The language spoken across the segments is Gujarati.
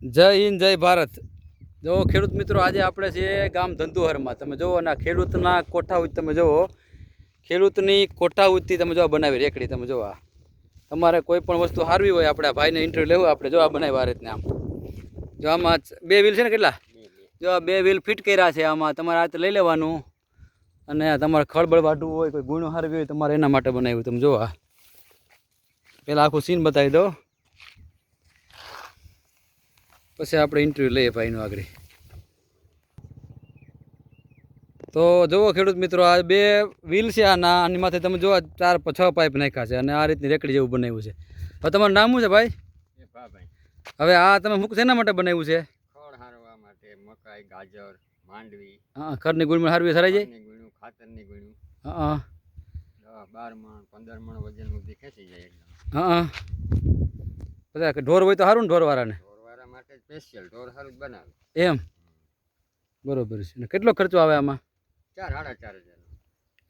જય હિન્દ જય ભારત. જો ખેડૂત મિત્રો આજે આપણે છીએ ગામ ધંધુહરમાં. તમે જુઓ અને ખેડૂતના કોઠા ઉચ્ચ તમે જુઓ ખેડૂતની કોઠા ઉચ્ચથી તમે જોવા બનાવી રેકડી તમે જોવા તમારે કોઈ પણ વસ્તુ હારવી હોય આપણે ભાઈને ઇન્ટરવ્યૂ લેવું આપણે જોવા આ બનાવ્યા આ રીતને આમ. જો આમાં બે વ્હીલ છે ને કેટલા? જો આ બે વ્હીલ ફિટ કર્યા છે આમાં તમારે આ લઈ લેવાનું. અને તમારે ખળબળ વાટવું હોય કોઈ ગુણ હારવી હોય તમારે એના માટે બનાવ્યું તમે જોવા પહેલાં આખું સીન બતાવી દો પછી આપણે ઇન્ટરવ્યૂ લઈએ ભાઈનું આગળ. તો જુઓ ખેડૂત મિત્રો આ બે વ્હીલ છે આના આની માથે તમે જુઓ ચાર છ પાઇપ નાખ્યા છે અને આ રીતની રેકડી જેવું બનાવ્યું છે. હવે તમારું નામ શું છે ભાઈ? હવે આ તમે મુક શેના માટે બનાવ્યું છે? મકાઈ ગાજર માંડવી. હા ખરની ગુણમાં હારવી સરાઈ જાય. ગુણ્યું ખાતરની ગુણ્યું. હા બાર મણ પંદર મણ વજન સુધી ખેંચી જાય એકદમ. હા બધા ઢોર હોય તો સારું ને ઢોરવાળાને. ઢોરવાળા માટે સ્પેશિયલ ઢોર સારું જ બનાવે. એમ? બરોબર છે. કેટલો ખર્ચો આવે આમાં? ચાર સાડા ચાર હજાર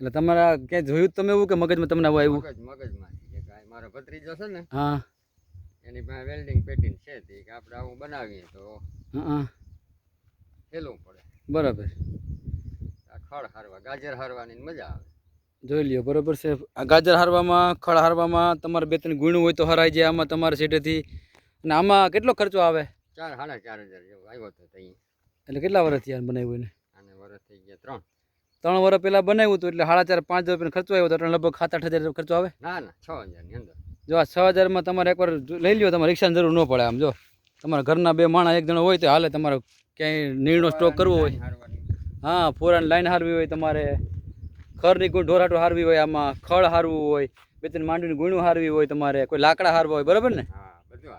એટલે તમારા ક્યાંય જોયું તમે એવું કે મગજમાં તમને આવું આવ્યું? મગજ આ મારો ભત્રીજો છે ને હા. એની પાસે વેલ્ડિંગ પેટિંગ છે તે કે આપણે આવું બનાવીએ તો હા હેલવું પડે. બરાબર. આ ખડ હારવા ગાજર હારવાની મજા આવે. જોઈ લ્યો બરોબર છે. આ ગાજર હારવામાં ખળ હારવામાં તમારે બે ત્રણ ગુણ હોય તો હરાઈ જાય આમાં તમારે સેટેથી અને આમાં કેટલો ખર્ચો આવે? ચાર સાડા ચાર હજાર જેવો આવ્યો હતો એટલે કેટલા વર્ષથી આ બનાવ્યું એને? આને વરસ થઈ ગયા ત્રણ. ત્રણ વર્ષ પહેલાં બનાવ્યું હતું એટલે સાડા ચાર પાંચ હજાર ખર્ચો આવ્યો હતો એટલે લગભગ સાત આઠ હજાર ખર્ચો આવે? ના ના છ હજારની અંદર. જો આ છ હજારમાં તમારે એકવાર લઈ લ્યો તમારે રિક્ષાની જરૂર ન પડે આમ જો. તમારા ઘરના બે માણા એક જણો હોય તો હાલે તમારે ક્યાંય નીરનો સ્ટોક કરવો હોય. હારવાની. હા ફોરાની લાઈન હારવી હોય તમારે ખરની ગુણ ઢોરાટો હારવી હોય આમાં ખળ હારવું હોય બે ત્રણ માંડવીની ગુણું હારવી હોય તમારે કોઈ લાકડા હારવા હોય બરાબર ને? હા બધું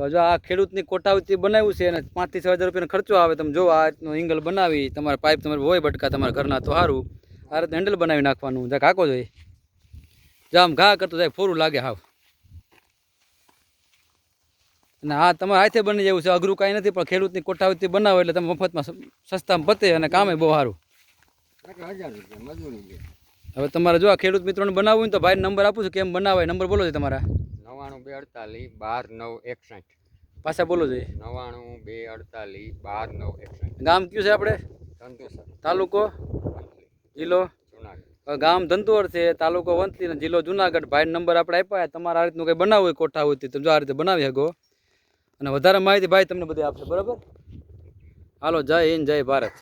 તો જો આ ખેડૂતની કોટાવતી બનાવ્યું છે અને પાંચથી છ હજાર રૂપિયાનો ખર્ચો આવે તમે જો આ રીતનું એંગલ બનાવી તમારે પાઇપ તમારે હોય બટકા તમારા ઘરના તો સારું આ રીતે હેન્ડલ બનાવી નાખવાનું. જરાક કાકો જોઈએ જામ ઘા કરતો જાય ફોરું લાગે હાવ. અને આ તમારે હાથે બની જવું છે. અઘરું કાંઈ નથી પણ ખેડૂતની કોઠાવતી બનાવો એટલે તમે મફતમાં સસ્તામાં પતે અને કામે બહુ સારું હવે તમારે જો આ ખેડૂત મિત્રોને બનાવવું હોય ને તો ભાઈ નંબર આપું છું કેમ બનાવાય નંબર બોલો છે તમારા. નવ્વાણું બે અડતાલીસ બાર નવ એકસઠ. પાછા બોલો જોઈએ. નવ્વાણું બે અડતાલીસ બાર નવ એકસઠ. ગામ કયું છે આપણે? તાલુકો? જિલ્લો? જુનાગઢ. ગામ ધંતુવર છે તાલુકો વંથલી અને જિલ્લો જુનાગઢ. ભાઈ નંબર આપણે આપ્યા તમારે આ રીતનું કંઈ બનાવવું હોય કોઠા હોય તો જો આ રીતે બનાવી શકો. અને વધારે માહિતી ભાઈ તમને બધી આપશે બરાબર? હાલો જય હિન્દ જય ભારત.